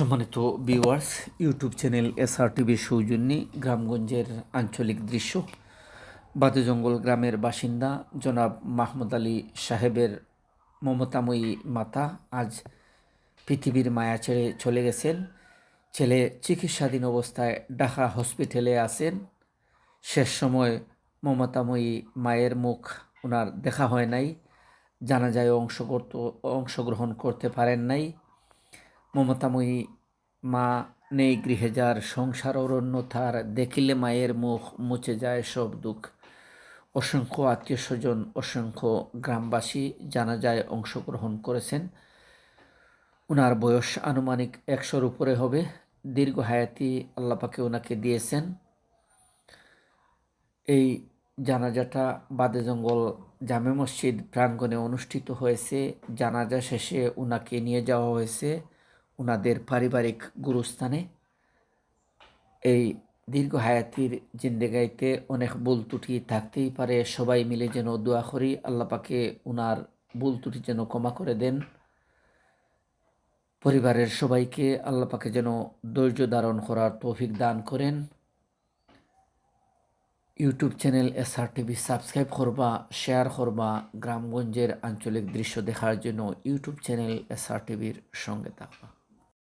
সম্মানিত viewers YouTube channel SR টিভির সৌজন্যে গ্রামগঞ্জের আঞ্চলিক দৃশ্য, বাদুজঙ্গল গ্রামের বাসিন্দা জনাব মাহমুদ আলী সাহেবের মমতাময়ী মাতা আজ পৃথিবীর মায়া ছেড়ে চলে গেছেন। ছেলে চিকিৎসাধীন অবস্থায় ঢাকা হসপিটালে আছেন। শেষ সময় মমতাময়ী মায়ের মুখ ওনার দেখা হয় নাই। জানাজায় অংশগ্রহণ করতে পারেন নাই। মমতাময়ী মা নেই গৃহে যার সংসার অরণ্যতার দেখিলে মায়ের মুখ মুছে যায় সব দুঃখ। অসংখ্য আত্মীয় স্বজন, অসংখ্য গ্রামবাসী জানাজায় অংশগ্রহণ করেছেন। ওনার বয়স আনুমানিক একশোর উপরে হবে। দীর্ঘ হায়াতি আল্লাপাকে ওনাকে দিয়েছেন। এই জানাজাটা বাদে জঙ্গল জামে মসজিদ প্রাঙ্গণে অনুষ্ঠিত হয়েছে। জানাজা শেষে ওনাকে নিয়ে যাওয়া হয়েছে। ওনাদের পারিবারিক গুরুস্থানে এই দীর্ঘ হায়াতির জিন্দেগাইতে অনেক ভুল ত্রুটি থাকতেই পারে। সবাই মিলে যেন দোয়া করি আল্লাপাকে ওনার ভুল ত্রুটি যেন ক্ষমা করে দেন। পরিবারের সবাইকে আল্লাপাকে যেন ধৈর্য ধারণ করার তৌফিক দান করেন। YouTube channel S R TV subscribe করবা, শেয়ার করবা, গ্রামগঞ্জের আঞ্চলিক দৃশ্য দেখার জন্য ইউটিউব চ্যানেল এস আর টিভির সঙ্গে থাকবা।